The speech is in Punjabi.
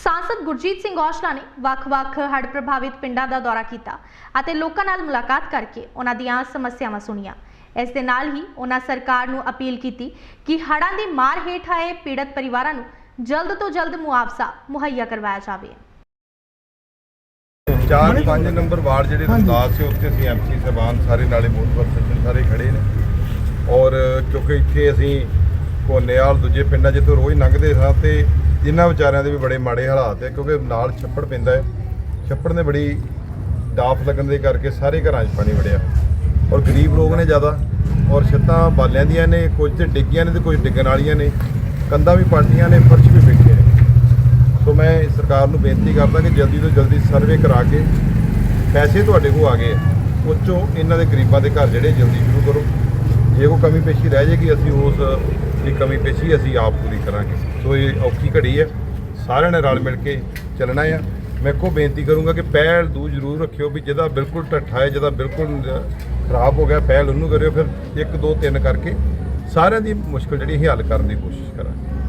ਸਾਂਸਦ ਗੁਰਜੀਤ ਸਿੰਘ ਔਜਲਾ ਨੇ ਵੱਖ-ਵੱਖ ਹੜ੍ਹ ਪ੍ਰਭਾਵਿਤ ਪਿੰਡਾਂ ਦਾ ਦੌਰਾ ਕੀਤਾ ਅਤੇ ਲੋਕਾਂ ਨਾਲ ਮੁਲਾਕਾਤ ਕਰਕੇ ਉਹਨਾਂ ਦੀਆਂ ਸਮੱਸਿਆਵਾਂ ਸੁਣੀਆਂ ਇਸ ਦੇ ਨਾਲ ਹੀ ਉਹਨਾਂ ਸਰਕਾਰ ਨੂੰ ਅਪੀਲ ਕੀਤੀ ਕਿ ਹੜ੍ਹਾਂ ਦੀ ਮਾਰ ਹੇਠ ਆਏ ਪੀੜਤ ਪਰਿਵਾਰਾਂ ਨੂੰ ਜਲਦ ਤੋਂ ਜਲਦ ਮੁਆਵਜ਼ਾ ਮੁਹੱਈਆ ਕਰਵਾਇਆ ਜਾਵੇ ਚਾਰ ਪੰਜ ਨੰਬਰ ਵਾਰਡ ਜਿਹੜੇ ਰਮਦਾਸ ਸੀ ਉੱਥੇ ਅਸੀਂ ਐਮਸੀ ਸਾਹਿਬਾਨ ਸਾਰੇ ਨਾਲੇ ਮੋਟਵਰ ਸੱਜਣ ਸਾਰੇ ਖੜੇ ਨੇ ਔਰ ਕਿਉਂਕਿ ਇੱਥੇ ਅਸੀਂ ਕੋਨੇਵਾਲ ਦੂਜੇ ਪਿੰਡਾਂ ਜਿੱਥੋਂ ਰੋਜ਼ ਲੰਘਦੇ ਸਾਂ ਤੇ ਇਹਨਾਂ ਵਿਚਾਰਿਆਂ ਦੇ ਵੀ ਬੜੇ ਮਾੜੇ ਹਾਲਾਤ ਹੈ, ਕਿਉਂਕਿ ਨਾਲ ਛੱਪੜ ਪੈਂਦਾ ਹੈ। ਛੱਪੜ ਨੇ ਬੜੀ ਡਾਫ ਲੱਗਣ ਦੇ ਕਰਕੇ ਸਾਰੇ ਘਰਾਂ 'ਚ ਪਾਣੀ ਵੜਿਆ। ਔਰ ਗਰੀਬ ਲੋਕ ਨੇ ਜ਼ਿਆਦਾ, ਔਰ ਛੱਤਾਂ ਬਾਲਿਆਂ ਦੀਆਂ ਨੇ ਕੁਝ ਤੇ ਡਿੱਗੀਆਂ ਨੇ ਤੇ ਕੁਝ ਡਿੱਗਣ ਵਾਲੀਆਂ ਨੇ। ਕੰਧਾਂ ਵੀ ਪਾਟੀਆਂ ਨੇ, ਫਰਸ਼ ਵੀ ਬੈਠੇ ਨੇ। ਸੋ ਮੈਂ ਸਰਕਾਰ ਨੂੰ ਬੇਨਤੀ ਕਰਦਾ ਕਿ ਜਲਦੀ ਤੋਂ ਜਲਦੀ ਸਰਵੇ ਕਰਾ ਕੇ ਪੈਸੇ ਤੁਹਾਡੇ ਕੋਲ ਆ ਗਏ ਆ ਉਹ 'ਚੋਂ ਇਹਨਾਂ ਦੇ ਗਰੀਬਾਂ ਦੇ ਘਰ ਜਿਹੜੇ ਜਲਦੀ ਸ਼ੁਰੂ ਕਰੋ। ਜੇ ਕੋਈ ਕਮੀ ਪੇਸ਼ੀ ਰਹਿ ਜਾਏਗੀ, ਅਸੀਂ ਉਸ ਦੀ ਕਮੀ ਪੇਸ਼ੀ ਅਸੀਂ ਆਪ ਪੂਰੀ ਕਰਾਂਗੇ। ਸੋ ਇਹ ਔਖੀ ਘੜੀ ਹੈ। ਸਾਰਿਆਂ ਨੇ ਰਲ ਮਿਲ ਕੇ ਚੱਲਣਾ ਆ ਮੈਂ ਕੋ ਬੇਨਤੀ ਕਰੂੰਗਾ ਕਿ ਪਹਿਲ ਦੂ ਜ਼ਰੂਰ ਰੱਖਿਓ ਵੀ ਜਿਹਦਾ ਬਿਲਕੁਲ ਢੱਠਾ ਹੈ, ਜਿਹਦਾ ਬਿਲਕੁਲ ਖਰਾਬ ਹੋ ਗਿਆ, ਪਹਿਲ ਉਹਨੂੰ ਕਰਿਓ, ਫਿਰ 1 2 3 ਕਰਕੇ ਸਾਰਿਆਂ ਦੀ ਮੁਸ਼ਕਲ ਜਿਹੜੀ ਅਸੀਂ ਹੱਲ ਕਰਨ ਦੀ ਕੋਸ਼ਿਸ਼ ਕਰਾਂਗੇ।